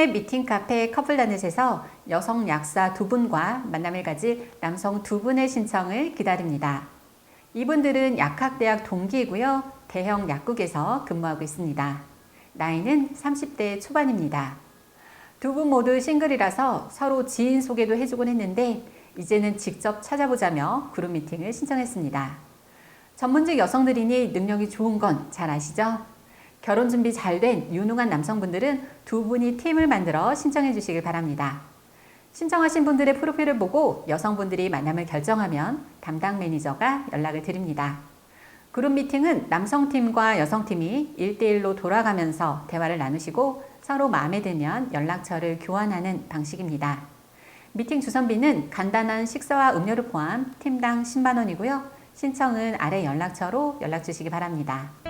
선우의 미팅 카페 커플라넷에서 여성 약사 두 분과 만남을 가질 남성 두 분의 신청을 기다립니다. 이분들은 약학대학 동기이고요. 대형 약국에서 근무하고 있습니다. 나이는 30대 초반입니다. 두 분 모두 싱글이라서 서로 지인 소개도 해주곤 했는데 이제는 직접 찾아보자며 그룹 미팅을 신청했습니다. 전문직 여성들이니 능력이 좋은 건 잘 아시죠? 결혼 준비 잘 된 유능한 남성분들은 두 분이 팀을 만들어 신청해 주시길 바랍니다. 신청하신 분들의 프로필을 보고 여성분들이 만남을 결정하면 담당 매니저가 연락을 드립니다. 그룹 미팅은 남성팀과 여성팀이 1대1로 돌아가면서 대화를 나누시고 서로 마음에 들면 연락처를 교환하는 방식입니다. 미팅 주선비는 간단한 식사와 음료를 포함 팀당 10만 원이고요. 신청은 아래 연락처로 연락 주시기 바랍니다.